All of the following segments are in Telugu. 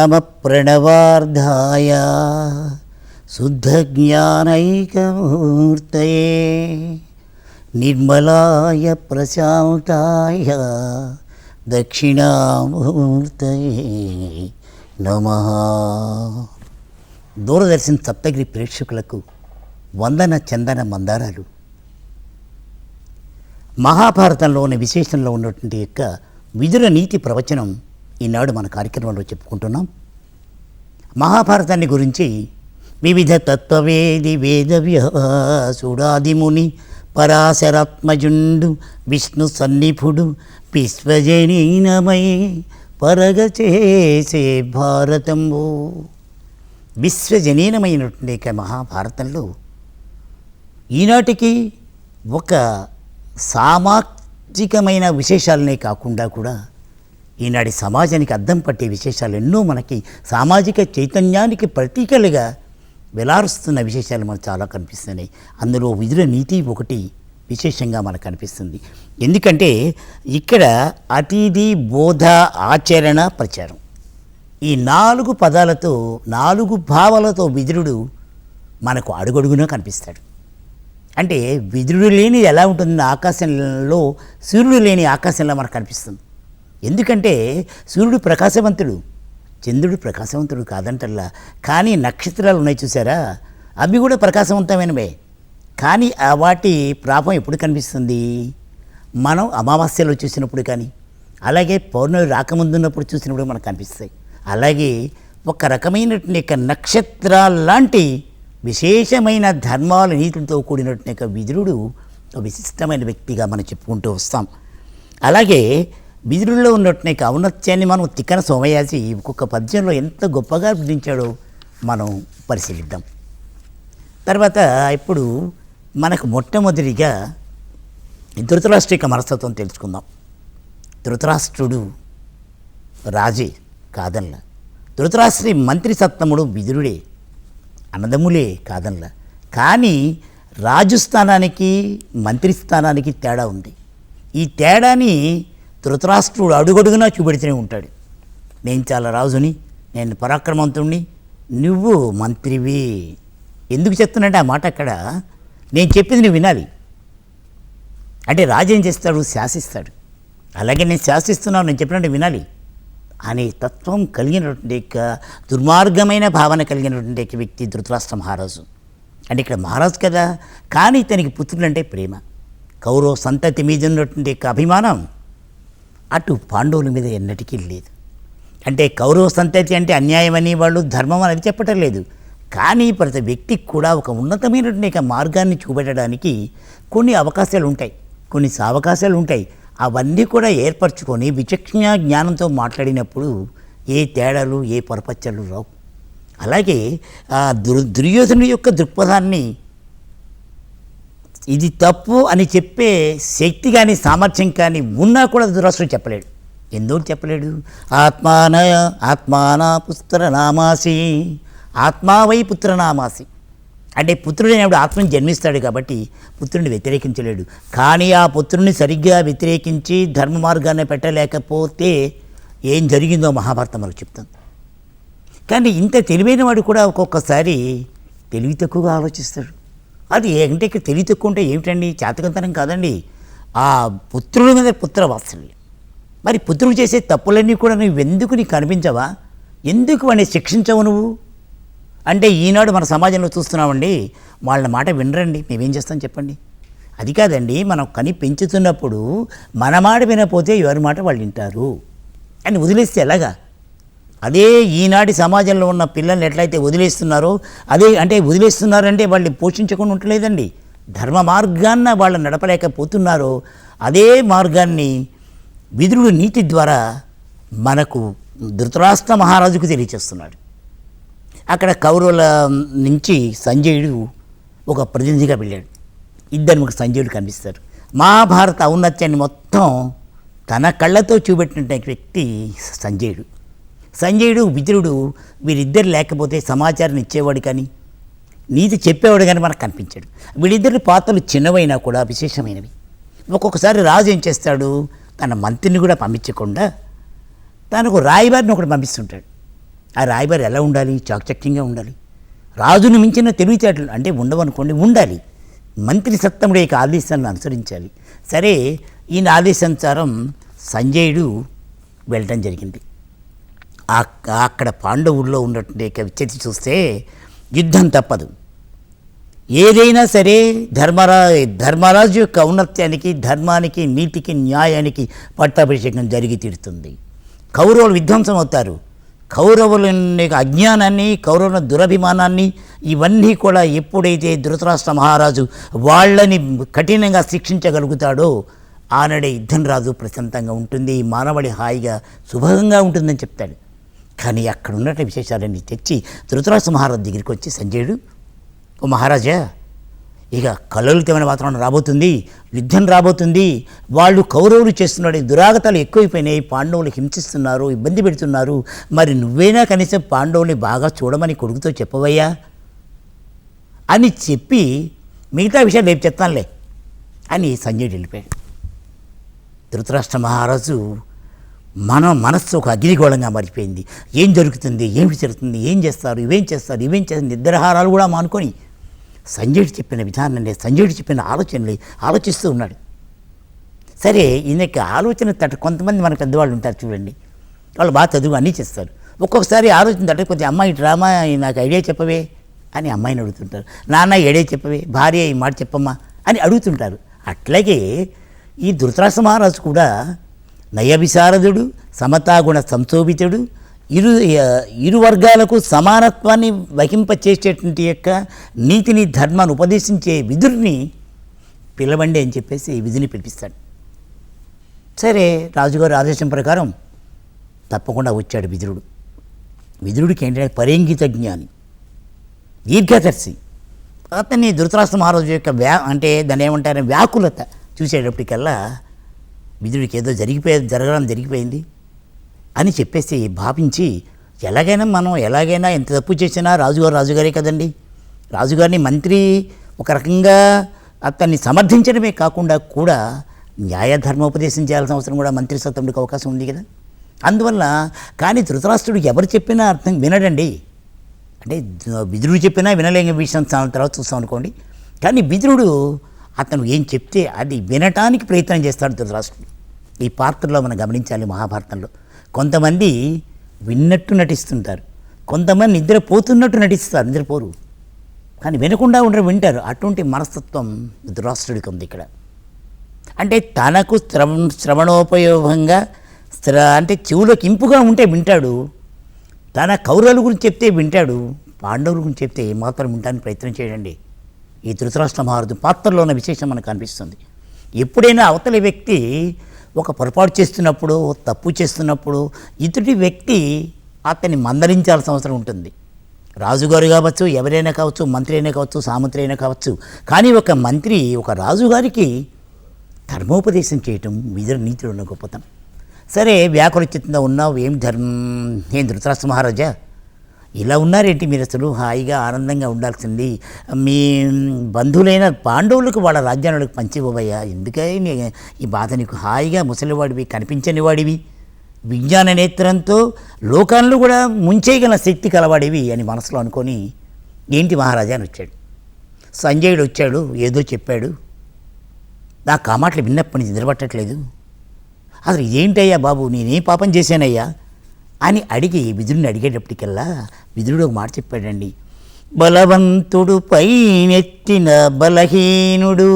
నమ ప్రణవార్ధాయ శుద్ధజ్ఞానైకమూర్తయే నిర్మలాయ ప్రశాంతాయ దక్షిణామూర్తయే నమ దూరదర్శన్ సప్తగిరి ప్రేక్షకులకు వందన చందన మందారాలు. మహాభారతంలోని విశేషంలో ఉన్నటువంటి యొక్క విదుర నీతి ప్రవచనం ఈనాడు మన కార్యక్రమంలో చెప్పుకుంటున్నాం. మహాభారతాన్ని గురించి వివిధ తత్వవేది వేదవ్యాసుడాదిముని పరాశరాత్మజుండు విష్ణు సన్నిపుడు విశ్వజనీనమై పరగ చేసే భారతంబు. విశ్వజనీనమైనటువంటి మహాభారతంలో ఈనాటికి ఒక సామాజికమైన విశేషాలనే కాకుండా కూడా ఈనాటి సమాజానికి అద్దం పట్టే విశేషాలు ఎన్నో మనకి సామాజిక చైతన్యానికి ప్రతీకలుగా వెలారుస్తున్న విశేషాలు మనకు చాలా కనిపిస్తున్నాయి. అందులో విధుల నీతి ఒకటి విశేషంగా మనకు కనిపిస్తుంది. ఎందుకంటే ఇక్కడ అతిథి బోధ ఆచరణ ప్రచారం. ఈ నాలుగు పదాలతో నాలుగు భావాలతో విదురుడు మనకు అడుగడుగునా కనిపిస్తాడు. అంటే విదురుడు లేని ఎలా ఉంటుంది ఆకాశంలో సూర్యుడు లేని ఆకాశంలో మనకు కనిపిస్తుంది. ఎందుకంటే సూర్యుడు ప్రకాశవంతుడు చంద్రుడు ప్రకాశవంతుడు కాదంటల్లా. కానీ నక్షత్రాలు ఉన్నాయి చూసారా? అవి కూడా ప్రకాశవంతమైనవే. కానీ ఆ వాటి ప్రాపం ఎప్పుడు కనిపిస్తుంది? మనం అమావాస్యలో చూసినప్పుడు కానీ అలాగే పౌర్ణమి రాకముందున్నప్పుడు చూసినప్పుడు మనకు కనిపిస్తాయి. అలాగే ఒక రకమైనటువంటి యొక్క నక్షత్రాల్లాంటి విశేషమైన ధర్మాల నీతులతో కూడినటువంటి యొక్క విదురుడు ఒక విశిష్టమైన వ్యక్తిగా మనం చెప్పుకుంటూ వస్తాం. అలాగే విదురుల్లో ఉన్నటువంటి ఔన్నత్యాన్ని మనం తిక్కన సోమయాసి ఒక్కొక్క పద్యంలో ఎంత గొప్పగా వివరించాడో మనం పరిశీలిద్దాం. తర్వాత ఇప్పుడు మనకు మొట్టమొదటిగా ధృతరాష్ట్ర యొక్క మనస్తత్వం తెలుసుకుందాం. ధృతరాష్ట్రుడు రాజే కాదన్ల. ధృతరాష్ట్రి మంత్రి సత్తముడు విదురుడే అన్నదమ్ములే కాదన్ల. కానీ రాజు స్థానానికి మంత్రి స్థానానికి తేడా ఉంది. ఈ తేడాని ధృతరాష్ట్రుడు అడుగడుగునా చూపెడుతూనే ఉంటాడు. నేను చాలా రాజుని నేను పరాక్రమవంతుణ్ణి నువ్వు మంత్రివి. ఎందుకు చెప్తున్నాడు ఆ మాట అక్కడ నేను చెప్పింది నువ్వు వినాలి. అంటే రాజు ఏం చేస్తాడు? శాసిస్తాడు. అలాగే నేను శాసిస్తున్నాను నేను చెప్పినట్టు వినాలి. అనే తత్వం కలిగినటువంటి యొక్క దుర్మార్గమైన భావన కలిగినటువంటి యొక్క వ్యక్తి ధృతరాష్ట్ర మహారాజు. అంటే ఇక్కడ మహారాజు కదా కానీ ఇతనికి పుత్రులంటే ప్రేమ. కౌరవ సంతతి మీద ఉన్నటువంటి యొక్క అభిమానం. అటు పాండవుల మీద ఎన్నటికీ లేదు. అంటే కౌరవ సంతతి అంటే అన్యాయమని వాళ్ళు ధర్మం అనేది చెప్పటం లేదు కానీ ప్రతి వ్యక్తికి కూడా ఒక ఉన్నతమైనటువంటి మార్గాన్ని చూపెట్టడానికి కొన్ని అవకాశాలు ఉంటాయి. కొన్ని సావకాశాలు ఉంటాయి. అవన్నీ కూడా ఏర్పరచుకొని విచక్షణ జ్ఞానంతో మాట్లాడినప్పుడు ఏ తేడాలు ఏ పొరపచ్చలు రావు. అలాగే ఆ దుర్ దుర్యోధను యొక్క దృక్పథాన్ని ఇది తప్పు అని చెప్పే శక్తి కానీ సామర్థ్యం కానీ ఉన్నా కూడా దురాశ్రుడు చెప్పలేడు. ఎందుకు చెప్పలేడు? ఆత్మాన ఆత్మాన పుత్రనామాసి ఆత్మావై పుత్రనామాసి అంటే పుత్రుడైనప్పుడు ఆత్మని జన్మిస్తాడు కాబట్టి పుత్రుడిని వ్యతిరేకించలేడు. కానీ ఆ పుత్రుడిని సరిగ్గా వ్యతిరేకించి ధర్మ మార్గాన్ని పెట్టలేకపోతే ఏం జరిగిందో మహాభారతం మనకు చెప్తుంది. కానీ ఇంత తెలివైన వాడు కూడా ఒక్కొక్కసారి తెలివి తక్కువగా ఆలోచిస్తాడు. అది ఏంటంటే ఇక్కడ తెలివి తక్కువ ఉంటే ఏమిటండి? చేతకంతనం కాదండి. ఆ పుత్రుడి మీద పుత్ర వాత్సల్యం మరి పుత్రుడు చేసే తప్పులన్నీ కూడా నువ్వు ఎందుకు నీకు కనిపించవా ఎందుకు వాడిని శిక్షించవు నువ్వు? అంటే ఈనాడు మన సమాజంలో చూస్తున్నామండి వాళ్ళ మాట వినరండి. మేమేం చేస్తాం చెప్పండి? అది కాదండి మనం కని పెంచుతున్నప్పుడు మన మాట వినకపోతే ఎవరి మాట వాళ్ళు వింటారు. అని వదిలేస్తే ఎలాగా? అదే ఈనాటి సమాజంలో ఉన్న పిల్లల్ని ఎట్లయితే వదిలేస్తున్నారో అదే అంటే వదిలేస్తున్నారంటే వాళ్ళు పోషించకుండా ఉండలేదండి. ధర్మ మార్గాన్న వాళ్ళు నడపలేకపోతున్నారో అదే మార్గాన్ని విదురుడు నీతి ద్వారా మనకు ధృతరాష్ట్ర మహారాజుకు తెలియచేస్తున్నాడు. అక్కడ కౌరవుల నుంచి సంజయుడు ఒక ప్రతినిధిగా వెళ్ళాడు. ఇద్దరు మీకు సంజయుడు కనిపిస్తారు. మహాభారత ఔన్నత్యాన్ని మొత్తం తన కళ్ళతో చూపెట్టిన వ్యక్తి సంజయుడు. సంజయుడు విదురుడు వీరిద్దరు లేకపోతే సమాచారం ఇచ్చేవాడు కానీ నీతి చెప్పేవాడు కానీ మనకు కనిపించాడు. వీళ్ళిద్దరి పాత్రలు చిన్నవైనా కూడా విశేషమైనవి. ఒక్కొక్కసారి రాజు ఏం చేస్తాడు? తన మంత్రిని కూడా పంపించకుండా తనకు రాయబారిని ఒకటి పంపిస్తుంటాడు. ఆ రాయబారి ఎలా ఉండాలి? చాకచక్యంగా ఉండాలి. రాజును మించిన తెలివితేటలు అంటే ఉండవనుకోండి ఉండాలి. మంత్రి సత్తముడు యొక్క ఆదేశాలను అనుసరించాలి. సరే ఈయన ఆదేశానుసారం సంజయుడు వెళ్ళటం జరిగింది. అక్కడ పాండవుల్లో ఉన్నటువంటి యొక్క చూస్తే యుద్ధం తప్పదు. ఏదైనా సరే ధర్మరా ధర్మరాజు యొక్క ఔన్నత్యానికి ధర్మానికి నీతికి న్యాయానికి పట్టాభిషేకం జరిగి తీరుతుంది. కౌరవులు విధ్వంసం అవుతారు. కౌరవుల అజ్ఞానాన్ని కౌరవుల దురభిమానాన్ని ఇవన్నీ కూడా ఎప్పుడైతే ధృతరాష్ట్ర మహారాజు వాళ్ళని కఠినంగా శిక్షించగలుగుతాడో ఆనాడే యుద్ధం రాజు ప్రశాంతంగా ఉంటుంది మానవుడి హాయిగా శుభంగా ఉంటుందని చెప్తాడు. కానీ అక్కడ ఉన్నటువంటి విశేషాలన్నీ తెచ్చి ధృతరాష్ట్ర మహారాజు దగ్గరికి వచ్చి సంజయుడు ఓ మహారాజా ఇక కలలితమైన వాతావరణం రాబోతుంది యుద్ధం రాబోతుంది. వాళ్ళు కౌరవులు చేస్తున్నాడు దురాగతాలు ఎక్కువైపోయినాయి. పాండవులు హింసిస్తున్నారు ఇబ్బంది పెడుతున్నారు. మరి నువ్వైనా కనీసం పాండవుల్ని బాగా చూడమని కొడుకుతో చెప్పవయ్యా? అని చెప్పి మిగతా విషయాలు రేపు చెప్తానులే అని సంజయుడు వెళ్ళిపోయాడు. ధృతరాష్ట్ర మహారాజు మన మనస్సు ఒక అగ్నిగోళంగా మారిపోయింది. ఏం జరుగుతుంది? ఏమిటి జరుగుతుంది ఏం చేస్తారు? ఇవేం చేస్తారు? ఇవేం చేస్తారు? నిద్రహారాలు కూడా మానుకొని సంజయుడు చెప్పిన విధానాన్ని సంజయుడు చెప్పిన ఆలోచనలు ఆలోచిస్తూ ఉన్నాడు. సరే ఈయనకి ఆలోచన తట కొంతమంది మన పెద్దవాళ్ళు ఉంటారు చూడండి. వాళ్ళు బాగా చదువు అన్నీ చేస్తారు. ఒక్కొక్కసారి ఆలోచన తట కొంచెం అమ్మాయి డ్రామా నాకు ఐడియా చెప్పవే అని అమ్మాయిని అడుగుతుంటారు. నాన్న ఏడే చెప్పవే. భార్య ఈ మాట చెప్పమ్మా అని అడుగుతుంటారు. అట్లాగే ఈ ధృతరాష్ట్ర మహారాజు కూడా నయవిశారదుడు సమతాగుణ సంశోభితుడు ఇరు ఇరు వర్గాలకు సమానత్వాన్ని వహింపచేసేటువంటి యొక్క నీతిని ధర్మాన్ని ఉపదేశించే విధుడిని పిలవండి అని చెప్పేసి విధిని పిలిపిస్తాడు. సరే రాజుగారి ఆదేశం ప్రకారం తప్పకుండా వచ్చాడు విదురుడు. విదురుడికి ఏంటంటే పరేంగిత జ్ఞాని దీర్ఘదర్శి. అతన్ని ధృతరాష్ట్ర మహారాజు యొక్క వ్యా అంటే దాన్ని ఏమంటారని వ్యాకులత చూసేటప్పటికల్లా విదురుడికి ఏదో జరిగిపోయే జరగడం జరిగిపోయింది అని చెప్పేసి భావించి ఎలాగైనా మనం ఎలాగైనా ఎంత తప్పు చేసినా రాజుగారు రాజుగారే కదండి. రాజుగారిని మంత్రి ఒక రకంగా అతన్ని సమర్థించడమే కాకుండా కూడా న్యాయ ధర్మోపదేశం చేయాల్సిన అవసరం కూడా మంత్రి సత్తుడికి అవకాశం ఉంది కదా. అందువల్ల కానీ ధృతరాష్ట్రుడు ఎవరు చెప్పినా అర్థం వినడండి. అంటే బిదురుడు చెప్పినా వినలేని విషయం తర్వాత చూస్తాం అనుకోండి. కానీ బిదురుడు అతను ఏం చెప్తే అది వినటానికి ప్రయత్నం చేస్తాడు ధృతరాష్ట్రుడు. ఈ పాత్రలో మనం గమనించాలి మహాభారతంలో. కొంతమంది విన్నట్టు నటిస్తుంటారు. కొంతమంది నిద్రపోతున్నట్టు నటిస్తారు నిద్రపోరు. కానీ వినకుండా ఉండరు వింటారు. అటువంటి మనస్తత్వం ధృతరాష్ట్రుడికి ఉంది ఇక్కడ. అంటే తనకు శ్రవ శ్రవణోపయోగంగా శ్ర అంటే చెవులోకి ఇంపుగా ఉంటే వింటాడు. తన కౌరవుల గురించి చెప్తే వింటాడు. పాండవుల గురించి చెప్తే ఏమాత్రం వినడానికి ప్రయత్నం చేయడండి. ఈ ధృతరాష్ట్ర మహారాజు పాత్రలో ఉన్న విశేషం మనకు కనిపిస్తుంది. ఎప్పుడైనా అవతలి వ్యక్తి ఒక పొరపాటు చేస్తున్నప్పుడు తప్పు చేస్తున్నప్పుడు ఇతడి వ్యక్తి అతన్ని మందలించాల్సిన అవసరం ఉంటుంది. రాజుగారు కావచ్చు ఎవరైనా కావచ్చు మంత్రి అయినా కావచ్చు సామంత్రి అయినా కావచ్చు కానీ ఒక మంత్రి ఒక రాజుగారికి ధర్మోపదేశం చేయటం విధుల నీతిలో ఉన్న గొప్పతనం. సరే వ్యాకులచితంగా ఉన్నావు ఏం ధర్మం? ఏం ధృతరాష్ట్ర మహారాజా? ఇలా ఉన్నారేంటి మీరు అసలు? హాయిగా ఆనందంగా ఉండాల్సింది. మీ బంధువులైన పాండవులకు వాళ్ళ రాజ్యాలకు పంచివ్వబోయ్యా ఎందుకై ఈ బాధ నీకు హాయిగా ముసలివాడివి కనిపించని వాడివి? విజ్ఞాన నేత్రంతో లోకాలను కూడా ముంచేయగల శక్తి కలవాడివి అని మనసులో అనుకొని ఏంటి మహారాజా అని వచ్చాడు. సంజయుడు వచ్చాడు ఏదో చెప్పాడు. నాకు ఆ మాటలు విన్నప్పటి నుంచి నిలబట్టట్లేదు అసలు ఏంటయ్యా బాబు? నేనేం పాపం చేశానయ్యా? అని అడిగి విదురుని అడిగేటప్పటికల్లా విదురుడు ఒక మాట చెప్పాడండి. బలవంతుడు పైనెత్తిన బలహీనుడు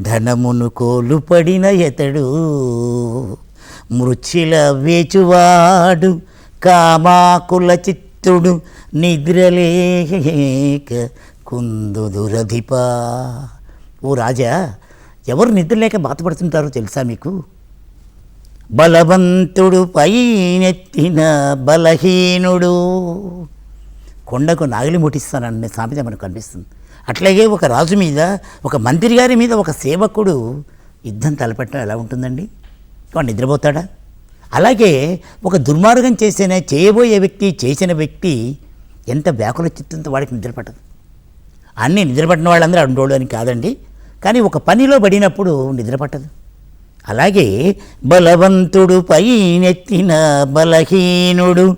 ధనమును కోలుపడిన ఎతడు మృచ్ఛిల వేచువాడు కామాకుల చిత్తుడు నిద్రలేక కుందు దురధిపా. ఓ రాజా ఎవరు నిద్రలేక బాధపడుతుంటారో తెలుసా మీకు? బలవంతుడు పైనెత్తిన బలహీనుడు. కొండకు నాగిలి ముట్టిస్తానన్న సామెత మనకు కనిపిస్తుంది. అట్లాగే ఒక రాజు మీద ఒక మంత్రి గారి మీద ఒక సేవకుడు యుద్ధం తలపెట్టడం ఎలా ఉంటుందండి? వాడు నిద్రపోతాడా? అలాగే ఒక దుర్మార్గం చేసిన చేయబోయే వ్యక్తి చేసిన వ్యక్తి ఎంత వ్యాకుల చిత్తంతో వాడికి నిద్రపట్టదు. అన్నీ నిద్రపట్టిన వాళ్ళందరూ అండోళ్ళు అని కాదండి. కానీ ఒక పనిలో పడినప్పుడు నిద్రపట్టదు. అలాగే బలవంతుడు పైనెత్తిన బలహీనుడు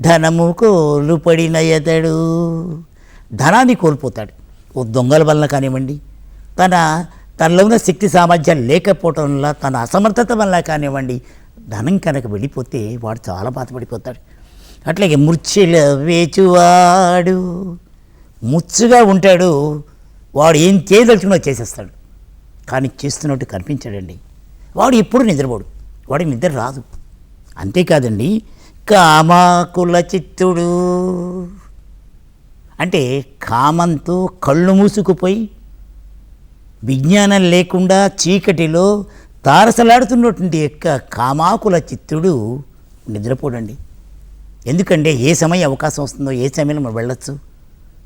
ధనము కోలు పడిన ఎదడు. ధనాన్ని కోల్పోతాడు. ఓ దొంగల వలన కానివ్వండి తన తనలో ఉన్న శక్తి సామర్థ్యం లేకపోవటం వల్ల తన అసమర్థత వల్ల కానివ్వండి ధనం కనుక వెళ్ళిపోతే వాడు చాలా బాధపడిపోతాడు. అట్లాగే ముర్చిల వేచువాడు ముచ్చుగా ఉంటాడు. వాడు ఏం చేయదలుచుకున్నా చేసేస్తాడు. కానీ చేస్తున్నట్టు కనిపించాడండి. వాడు ఎప్పుడు నిద్రపోడు. వాడికి నిద్ర రాదు. అంతేకాదండి కామాకుల చిత్తుడు. అంటే కామంతో కళ్ళు మూసుకుపోయి విజ్ఞానం లేకుండా చీకటిలో తారసలాడుతున్నటువంటి యొక్క కామాకుల చిత్తుడు నిద్రపోడండి. ఎందుకంటే ఏ సమయం అవకాశం వస్తుందో ఏ సమయంలో మనం వెళ్ళొచ్చు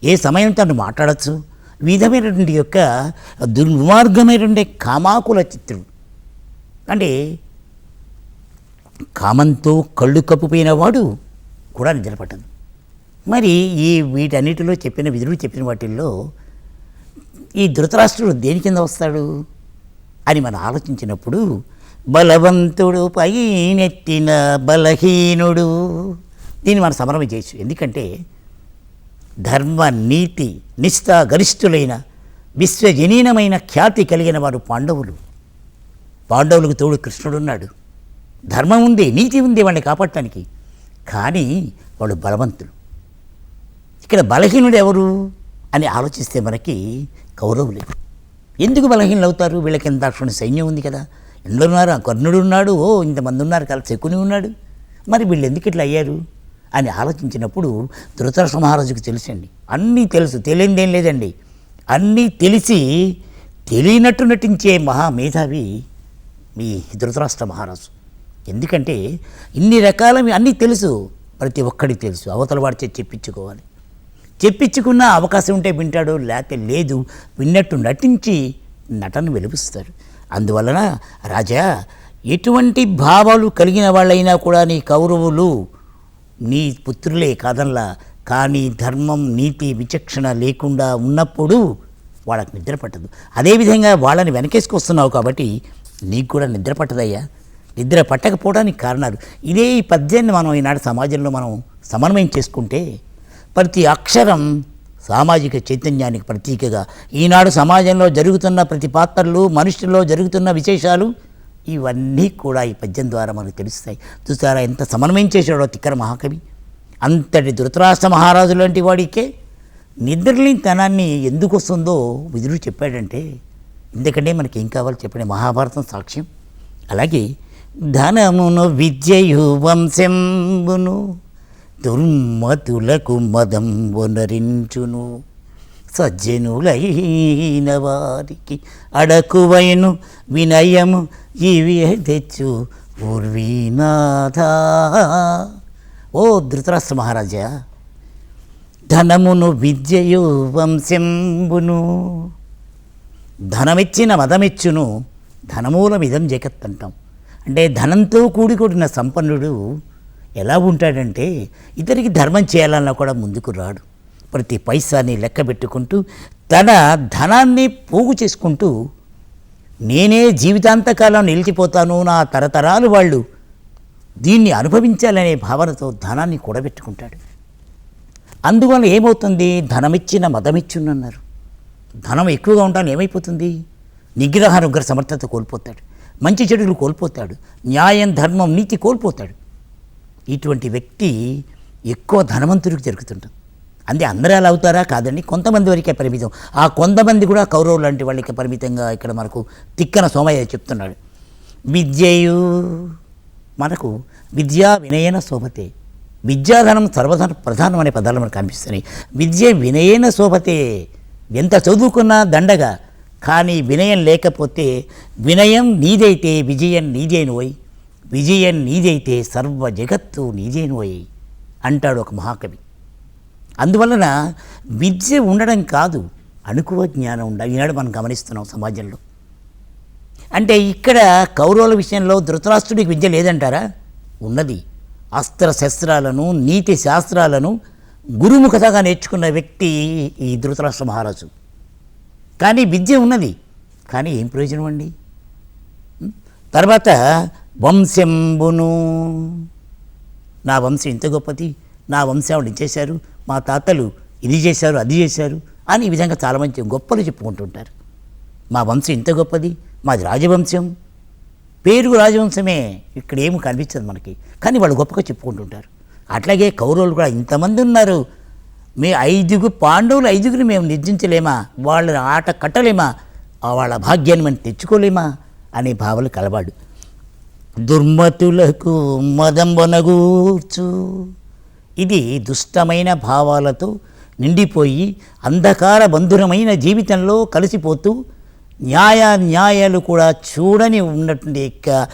ఏ సమయం తను మాట్లాడచ్చు విధమైనటువంటి యొక్క దుర్మార్గమైనటువంటి కామాకుల చిత్తుడు. అంటే కామంతో కళ్ళు కప్పుపోయిన వాడు కూడా నిద్రపట్టదు మరి ఈ వీటన్నిటిలో చెప్పిన విధులు చెప్పిన వాటిల్లో ఈ ధృతరాష్ట్రుడు దేని కింద వస్తాడు? అని మనం ఆలోచించినప్పుడు బలవంతుడు పైనెత్తిన బలహీనుడు. దీన్ని మనం సమరం చేయొచ్చు. ఎందుకంటే ధర్మ నీతి నిష్ఠ గరిష్ఠులైన విశ్వజనీనమైన ఖ్యాతి కలిగిన వారు పాండవులు. పాండవులకు తోడు కృష్ణుడు ఉన్నాడు. ధర్మం ఉంది నీతి ఉంది వాడిని కాపాడటానికి. కానీ వాడు బలవంతులు ఇక్కడ బలహీనుడు ఎవరు అని ఆలోచిస్తే మనకి కౌరవులే. ఎందుకు బలహీనలు అవుతారు వీళ్ళకి ఎంత అక్షణ సైన్యం ఉంది కదా. ఎందరు ఉన్నారు కర్ణుడు ఉన్నాడు ఓ ఇంతమంది ఉన్నారు కదా శకుని ఉన్నాడు. మరి వీళ్ళు ఎందుకు ఇట్లా అయ్యారు? అని ఆలోచించినప్పుడు ధృతరాష్ట్ర మహారాజుకు తెలుసండి. అన్నీ తెలుసు తెలియనిదేం లేదండి. అన్నీ తెలిసి తెలియనట్టు నటించే మహా మేధావి మీ ధృతరాష్ట్ర మహారాజు. ఎందుకంటే ఇన్ని రకాల అన్నీ తెలుసు. ప్రతి ఒక్కడికి తెలుసు. అవతల వాడి చెప్పించుకోవాలి. చెప్పించుకున్న అవకాశం ఉంటే వింటాడు లేకపోతే లేదు విన్నట్టు నటించి నటన వెలిపిస్తారు. అందువలన రాజా ఎటువంటి భావాలు కలిగిన వాళ్ళైనా కూడా నీ కౌరవులు నీ పుత్రులే కాదల్లా కానీ ధర్మం నీతి విచక్షణ లేకుండా ఉన్నప్పుడు వాళ్ళకి నిద్ర పట్టదు. అదేవిధంగా వాళ్ళని వెనకేసుకొస్తున్నావు కాబట్టి నీకు కూడా నిద్ర పట్టదయ్యా. నిద్ర పట్టకపోవడానికి కారణాలు. ఇదే ఈ పద్యాన్ని మనం ఈనాడు సమాజంలో మనం సమన్వయం చేసుకుంటే ప్రతి అక్షరం సామాజిక చైతన్యానికి ప్రతీకగా. ఈనాడు సమాజంలో జరుగుతున్న ప్రతి పాత్రలు మనుషుల్లో జరుగుతున్న విశేషాలు ఇవన్నీ కూడా ఈ పద్యం ద్వారా మనకు తెలుస్తాయి. చూసారా ఎంత సమన్వయం చేశాడో తిక్కర మహాకవి. అంతటి ధృతరాష్ట్ర మహారాజు లాంటి వాడికే నిద్రలేని తనాన్ని ఎందుకు వస్తుందో విధులు చెప్పాడంటే ఎందుకంటే మనకి ఏం కావాలో చెప్పండి? మహాభారతం సాక్ష్యం. అలాగే ధనమును విద్యయు వంశంబును దుర్మతులకు మదం వనరించును సజ్జనులైన వారికి అడకువైను వినయము ఇవి తెచ్చు పూర్వీనాథ ఓ ధృతరాష్ట్ర మహారాజా ధనమును విద్యయు వంశంబును ధనమిచ్చిన మదమిచ్చును ధనమూలమిదం జగత్ అంటాం అంటే ధనంతో కూడుకున్న సంపన్నుడు ఎలా ఉంటాడంటే ఇతనికి ధర్మం చేయాలన్నా కూడా ముందుకు రాడు. ప్రతి పైసాని లెక్క పెట్టుకుంటూ తన ధనాన్ని పోగు చేసుకుంటూ నేనే జీవితాంతకాలం నిలిచిపోతాను నా తరతరాలు వాళ్ళు దీన్ని అనుభవించాలనే భావనతో ధనాన్ని కూడబెట్టుకుంటాడు. అందువల్ల ఏమవుతుంది? ధనమిచ్చిన మదమిచ్చునన్నారు. ధనం ఎక్కువగా ఉంటాను ఏమైపోతుంది? నిగ్రహ అనుగ్రహ సమర్థత కోల్పోతాడు. మంచి చెడులు కోల్పోతాడు. న్యాయం ధర్మం నీతి కోల్పోతాడు. ఇటువంటి వ్యక్తి ఎక్కువ ధనవంతుడికి జరుగుతుంటుంది. అంతే అందరూ అలా అవుతారా? కాదండి. కొంతమంది వరకే పరిమితం. ఆ కొంతమంది కూడా కౌరవులు లాంటి వాళ్ళకి పరిమితంగా ఇక్కడ మనకు తిక్కన సోమయ్య చెప్తున్నాడు. విద్యయు మనకు విద్యా వినయన శోభతే. విద్యాధనం సర్వధన ప్రధానం అనే పదాలు మనకు కనిపిస్తున్నాయి. విద్య వినయన శోభతే. ఎంత చదువుకున్నా దండగా కానీ వినయం లేకపోతే వినయం నీదైతే విజయం నీదేనువై విజయం నీదైతే సర్వ జగత్తు నీదేనువై అంటాడు ఒక మహాకవి. అందువలన విద్య ఉండడం కాదు అనుకువ జ్ఞానం ఉండాలి. ఈనాడు మనం గమనిస్తున్నాం సమాజంలో. అంటే ఇక్కడ కౌరవుల విషయంలో ధృతరాష్ట్రుడికి విద్య లేదంటారా? ఉన్నది. అస్త్ర శస్త్రాలను నీతి శాస్త్రాలను గురుముఖతగా నేర్చుకున్న వ్యక్తి ఈ ధృతరాష్ట్ర మహారాజు. కానీ విద్య ఉన్నది. కానీ ఏం ప్రయోజనం అండి? తర్వాత వంశంబును. నా వంశం ఇంత గొప్పది. నా వంశావళి చేశారు? మా తాతలు ఇది చేశారు అది చేశారు అని ఈ విధంగా చాలామంది గొప్పలు చెప్పుకుంటుంటారు. మా వంశం ఇంత గొప్పది. మాది రాజవంశం. పేరు రాజవంశమే. ఇక్కడ ఏమి కనిపించదు మనకి. కానీ వాళ్ళు గొప్పగా చెప్పుకుంటుంటారు. అట్లాగే కౌరవులు కూడా ఇంతమంది ఉన్నారు. మీ ఐదుగురు పాండవులు ఐదుగురు మేము నిర్జించలేమా? వాళ్ళ ఆట కట్టలేమా? వాళ్ళ భాగ్యాన్ని మనం తెచ్చుకోలేమా? అనే భావన కలవాడు. దుర్మతులకు మదంబనగూర్చు. ఇది దుష్టమైన భావాలతో నిండిపోయి అంధకార బంధురమైన జీవితంలో కలిసిపోతూ న్యాయ న్యాయాలు కూడా చూడని ఉన్నటువంటి యొక్క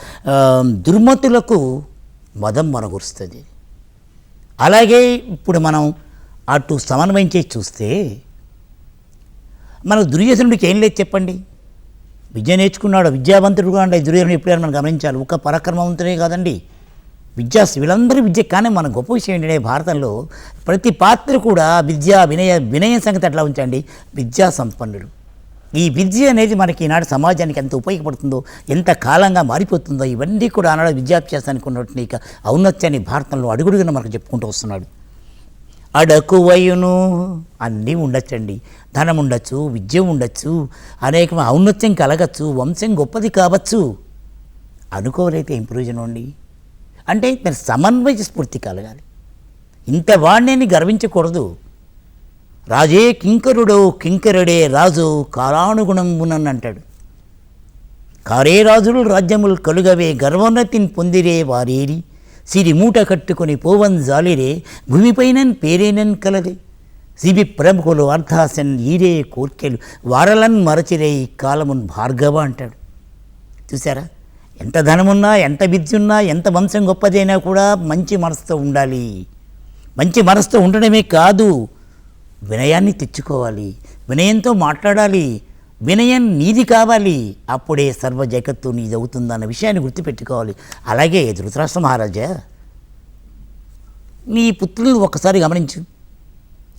దుర్మతులకు మదం మనగురుస్తుంది అలాగే ఇప్పుడు మనం అటు సమన్వయం చేసి చూస్తే మనకు దుర్యోధనుడికి ఏం లేదు చెప్పండి. విద్య నేర్చుకున్నాడు విద్యావంతుడు కూడా దుర్యోధనుడు ఎప్పుడైనా మనం గమనించాలి. ఒక పరాక్రమవంతుడే కాదండి. విద్యా వీళ్ళందరూ విద్య కానీ మన గొప్ప విషయం ఏంటంటే భారతంలో ప్రతి పాత్ర కూడా విద్యా వినయ వినయం సంగతి అట్లా ఉంచండి. విద్యా సంపన్నుడు. ఈ విద్య అనేది మనకి ఈనాడు సమాజానికి ఎంత ఉపయోగపడుతుందో ఎంత కాలంగా మారిపోతుందో ఇవన్నీ కూడా ఆనాడు విద్యాభ్యాసానికి ఉన్నటువంటి ఔన్నత్యాన్ని భారతంలో అడుగుడుగున మనకు చెప్పుకుంటూ వస్తున్నాడు. అడకువయును అన్నీ ఉండొచ్చండి. ధనం ఉండొచ్చు విద్య ఉండొచ్చు అనేక ఔన్నత్యం కలగచ్చు వంశం గొప్పది కావచ్చు. అనుకోలేతే ఏం ప్రయోజనం అండి? అంటే మీరు సమన్వయ స్ఫూర్తి కలగాలి. ఇంత వాణ్ణిని గర్వించకూడదు. రాజే కింకరుడో కింకరుడే రాజు కాలానుగుణమునని అంటాడు. కారే రాజులు రాజ్యములు కలుగవే గర్వోన్నతిని పొందిరే వారేరి. సిరి మూట కట్టుకొని పోవన్ జాలిరే భూమిపైనన్ పేరేనన్ కలది సిబి ప్రముఖులు అర్థాసన్ ఈరే కోర్కెలు వారలన్ మరచిరే ఈ కాలమున్ భార్గవ అంటాడు. చూసారా ఎంత ధనమున్నా ఎంత విద్యున్నా ఎంత వంశం గొప్పదైనా కూడా మంచి మనసుతో ఉండాలి. మంచి మనసుతో ఉండడమే కాదు వినయాన్ని తెచ్చుకోవాలి వినయంతో మాట్లాడాలి వినయం నీది కావాలి అప్పుడే సర్వ జగత్తు నీది అవుతుందన్న విషయాన్ని గుర్తుపెట్టుకోవాలి. అలాగే ధృతరాష్ట్ర మహారాజా నీ పుత్రులు ఒకసారి గమనించు.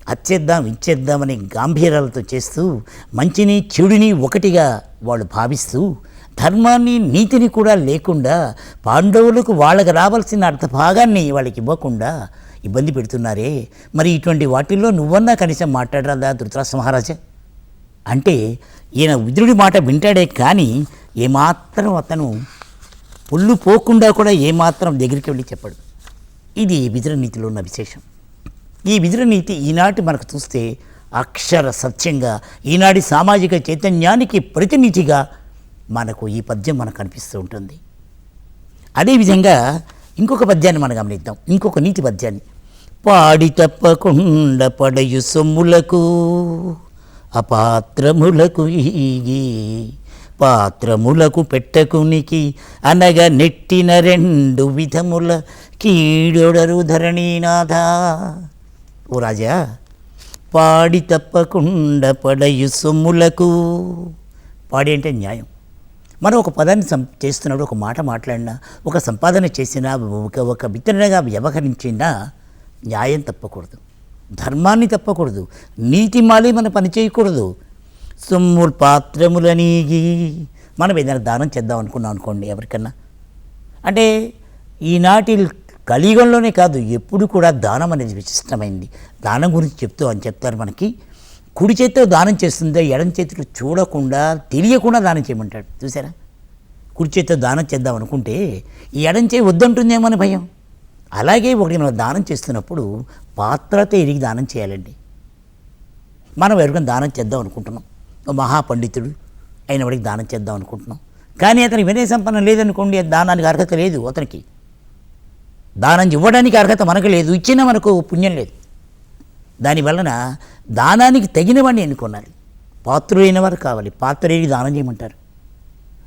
అచ్చేద్దాం ఇచ్చేద్దామని గాంభీర్యాలతో చేస్తూ మంచిని చెడుని ఒకటిగా వాళ్ళు భావిస్తూ ధర్మాన్ని నీతిని కూడా లేకుండా పాండవులకు వాళ్ళకి రావాల్సిన అర్థభాగాన్ని వాళ్ళకి ఇవ్వకుండా ఇబ్బంది పెడుతున్నారే? మరి ఇటువంటి వాటిల్లో నువ్వన్నా కనీసం మాట్లాడరాదా ధృతరాష్ట్ర మహారాజా? అంటే ఈయన విదురుడి మాట వింటాడే కానీ ఏమాత్రం అతను ఒళ్ళు పోకుండా కూడా ఏమాత్రం దగ్గరికి వెళ్ళి చెప్పడు. ఇది విదుర నీతిలో ఉన్న విశేషం. ఈ విదుర నీతి ఈనాటి మనకు చూస్తే అక్షర సత్యంగా ఈనాటి సామాజిక చైతన్యానికి ప్రతినిధిగా మనకు ఈ పద్యం మనకు కనిపిస్తూ ఉంటుంది. అదేవిధంగా ఇంకొక పద్యాన్ని మనం గమనిద్దాం. ఇంకొక నీతి పద్యాన్ని. పాడి తప్పకుండా పడయు సొమ్ములకు అపాత్రములకు ఈగి పాత్రములకు పెట్టకునికి అనగా నెట్టిన రెండు విధముల కీడొడరు ధరణీనాథ. ఓ రాజా పాడి తప్పకుండా పడయు సొమ్ములకు పాడి అంటే న్యాయం? మనం ఒక పదాన్ని సం చేస్తున్నాడు ఒక మాట మాట్లాడినా ఒక సంపాదన చేసినా ఒక ఒక విత్తనగా వ్యవహరించినా న్యాయం తప్పకూడదు. ధర్మాన్ని తప్పకూడదు. నీతి మాలి మనం పని చేయకూడదు. సొమ్ము పాత్రములనీగి మనం ఏదైనా దానం చేద్దాం అనుకున్నాం అనుకోండి ఎవరికన్నా. అంటే ఈనాటి కలియుగంలోనే కాదు ఎప్పుడు కూడా దానం అనేది విశిష్టమైంది. దానం గురించి చెప్తూ అని చెప్తారు మనకి. కుడి చేతితో దానం చేస్తుందో ఎడం చేతిలో చూడకుండా తెలియకుండా దానం చేయమంటాడు. చూసారా? కుడి చేతితో దానం చేద్దాం అనుకుంటే ఈ ఎడం చేయి వద్దంటుందేమో అని భయం. అలాగే ఒకటి మనం దానం చేస్తున్నప్పుడు పాత్రతో ఎరిగి దానం చేయాలండి. మనం ఎవరికైనా దానం చేద్దాం అనుకుంటున్నాం. ఓ మహాపండితుడు అయిన వాడికి దానం చేద్దాం అనుకుంటున్నాం. కానీ అతనికి వినయ సంపన్నం లేదనుకోండి దానానికి అర్హత లేదు అతనికి. దానం ఇవ్వడానికి అర్హత మనకు లేదు ఇచ్చినా మనకు పుణ్యం లేదు. దానివలన దానానికి తగిన వాడిని ఎన్నుకోనాలి పాత్రులైన వారు కావాలి పాత్రుడికి దానం చేయమంటారు.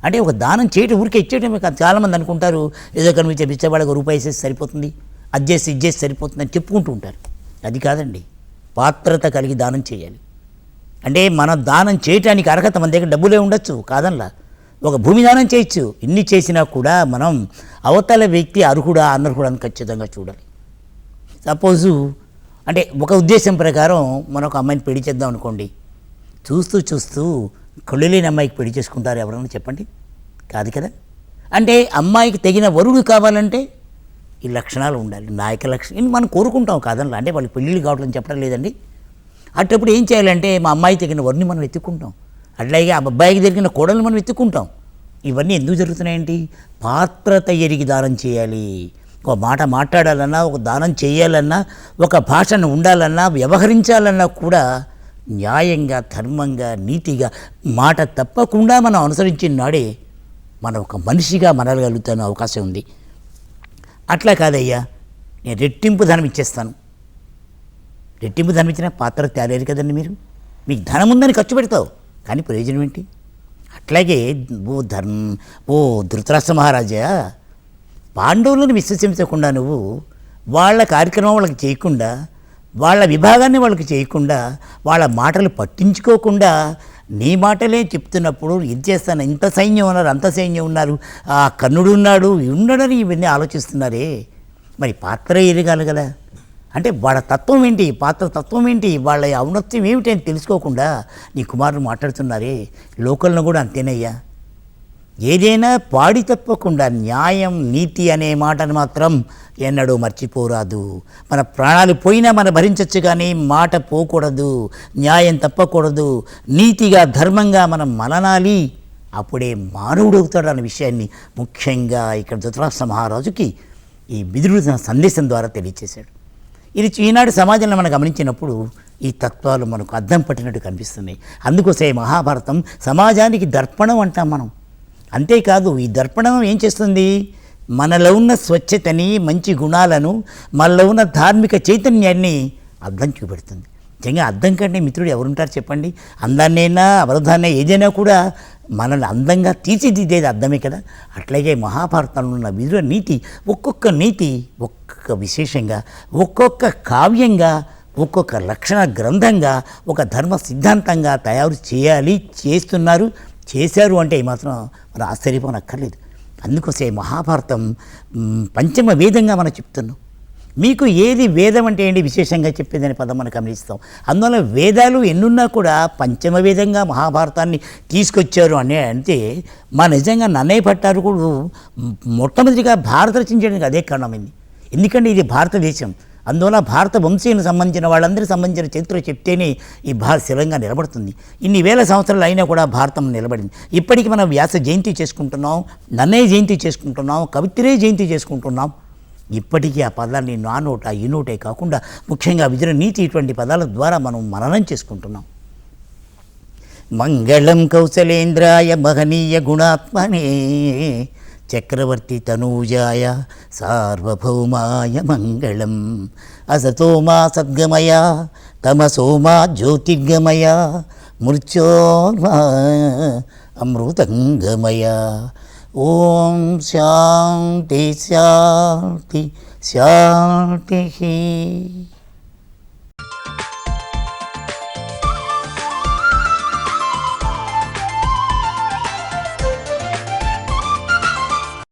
అంటే ఒక దానం చేయటం ఊరికే ఇచ్చేయటమే కాదు. చాలామంది అనుకుంటారు ఏదో కనిపించే బిచ్చవాళ్ళకి రూపాయి చేసి సరిపోతుంది. అది చేసి ఇది చేసి సరిపోతుంది అని చెప్పుకుంటూ ఉంటారు. అది కాదండి. పాత్రత కలిగి దానం చేయాలి. అంటే మనం దానం చేయటానికి అర్హత మన దగ్గర డబ్బులే ఉండొచ్చు కాదనలా? ఒక భూమి దానం చేయొచ్చు. ఇన్ని చేసినా కూడా మనం అవతల వ్యక్తి అర్హుడా అనర్హుడా అని ఖచ్చితంగా చూడాలి. సపోజు అంటే ఒక ఉద్దేశం ప్రకారం మనం ఒక అమ్మాయిని పెళ్ళి చేద్దాం అనుకోండి. చూస్తూ చూస్తూ కళ్ళు లేని అమ్మాయికి పెళ్ళి చేసుకుంటారు ఎవరైనా చెప్పండి? కాదు కదా? అంటే అమ్మాయికి తగిన వరుడు కావాలంటే ఈ లక్షణాలు ఉండాలి. నాయక లక్షణం మనం కోరుకుంటాం కాదనలా. అంటే వాళ్ళు పెళ్ళిళ్ళు కావట్లని చెప్పడం లేదండి. అట్టప్పుడు ఏం చేయాలంటే మా అమ్మాయి తగిన వరుని మనం వెతుక్కుంటాం. అట్లాగే ఆ అబ్బాయికి జరిగిన కోడలు మనం వెతుక్కుంటాం. ఇవన్నీ ఎందుకు జరుగుతున్నాయండి? పాత్రత ఎరిగి దానం చేయాలి. ఒక మాట మాట్లాడాలన్నా ఒక దానం చేయాలన్నా ఒక భాషను ఉండాలన్నా వ్యవహరించాలన్నా కూడా న్యాయంగా ధర్మంగా నీతిగా మాట తప్పకుండా మనం అనుసరించిన నాడే మనం ఒక మనిషిగా మనగలుగుతాను అవకాశం ఉంది. అట్లా కాదయ్యా నేను రెట్టింపు ధనం ఇచ్చేస్తాను. రెట్టింపు ధనం ఇచ్చిన పాత్ర తేలేరు కదండి మీరు? మీకు ధనం ఉందని ఖర్చు పెడతావు కానీ ప్రయోజనం ఏంటి? అట్లాగే ఓ ధర్మ ఓ ధృతరాష్ట్ర మహారాజా పాండవులను విశ్వసించకుండా నువ్వు వాళ్ళ కార్యక్రమం వాళ్ళకి చేయకుండా వాళ్ళ విభాగాన్ని వాళ్ళకి చేయకుండా వాళ్ళ మాటలు పట్టించుకోకుండా నీ మాటలే చెప్తున్నప్పుడు ఇది చేస్తాను ఇంత సైన్యం ఉన్నారు అంత సైన్యం ఉన్నారు ఆ కర్ణుడు ఉన్నాడు ఉన్నాడని ఇవన్నీ ఆలోచిస్తున్నారే. మరి పాత్ర ఎరగాలి కదా. అంటే వాళ్ళ తత్వం ఏంటి పాత్ర తత్వం ఏంటి వాళ్ళ ఔన్నత్యం ఏమిటి అని తెలుసుకోకుండా నీ కుమారుడు మాట్లాడుతున్నారే. లోకల్ను కూడా అంతేనయ్యా. ఏదైనా పాడి తప్పకుండా న్యాయం నీతి అనే మాటను మాత్రం ఎన్నడూ మర్చిపోరాదు. మన ప్రాణాలు పోయినా మనం భరించవచ్చు కానీ మాట పోకూడదు న్యాయం తప్పకూడదు నీతిగా ధర్మంగా మనం మననాలి అప్పుడే మానవుడు అవుతాడు అన్న విషయాన్ని ముఖ్యంగా ఇక్కడ ధృతరాష్ట్ర మహారాజుకి ఈ బిదురు తన సందేశం ద్వారా తెలియచేశాడు. ఇది ఈనాడు సమాజంలో మనం గమనించినప్పుడు ఈ తత్వాలు మనకు అద్దం పట్టినట్టు కనిపిస్తున్నాయి. అందుకోసే మహాభారతం సమాజానికి దర్పణం అంటాం మనం. అంతేకాదు ఈ దర్పణం ఏం చేస్తుంది? మనలో ఉన్న స్వచ్ఛతని మంచి గుణాలను మనలో ఉన్న ధార్మిక చైతన్యాన్ని అర్థం చూపెడుతుంది. నిజంగా అర్థం కంటే మిత్రుడు ఎవరుంటారు చెప్పండి? అందాన్నైనా అవరోధాన్ని ఏదైనా కూడా మనల్ని అందంగా తీర్చిదిద్దేది అర్థమే కదా? అట్లాగే మహాభారతంలో ఉన్న విధుల నీతి ఒక్కొక్క నీతి ఒక్కొక్క విశేషంగా ఒక్కొక్క కావ్యంగా ఒక్కొక్క లక్షణ గ్రంథంగా ఒక ధర్మ సిద్ధాంతంగా తయారు చేయాలి చేస్తున్నారు చేశారు అంటే మాత్రం మనం ఆశ్చర్యపోనక్కర్లేదు అందుకోసే మహాభారతం పంచమ వేదంగా మనం చెప్తున్నాం. మీకు ఏది వేదం అంటే ఏంటి విశేషంగా చెప్పేదని పదం మనం గమనిస్తాం. అందువల్ల వేదాలు ఎన్నున్నా కూడా పంచమ వేదంగా మహాభారతాన్ని తీసుకొచ్చారు అనే అంటే మా నిజంగా నన్నయ్య పట్టారు కూడా మొట్టమొదటిగా భారత రచించడానికి అదే కారణమైంది. ఎందుకంటే ఇది భారతదేశం. అందువల్ల భారత వంశీయులకు సంబంధించిన వాళ్ళందరికీ సంబంధించిన చరిత్ర చెప్తేనే ఈ భారత స్థిరంగా నిలబడుతుంది. ఇన్ని వేల సంవత్సరాలు అయినా కూడా భారతం నిలబడింది. ఇప్పటికీ మనం వ్యాస జయంతి చేసుకుంటున్నాం నన్నయ్య జయంతి చేసుకుంటున్నాం కవిత్రే జయంతి చేసుకుంటున్నాం. ఇప్పటికీ ఆ పదాన్ని నా నోట ఈ నోటే కాకుండా ముఖ్యంగా విజయ నీతి ఇటువంటి పదాల ద్వారా మనం మననం చేసుకుంటున్నాం. మంగళం కౌశలేంద్రాయ మహనీయ గుణాత్మనే చక్రవర్తి తనూజాయ సార్వభౌమాయ మంగళం. అసతోమా సద్గమయ తమసోమా జ్యోతిర్గమయ మృత్యోర్మా అమృతంగమయ. ఓం శాంతి శాంతి శాంతి.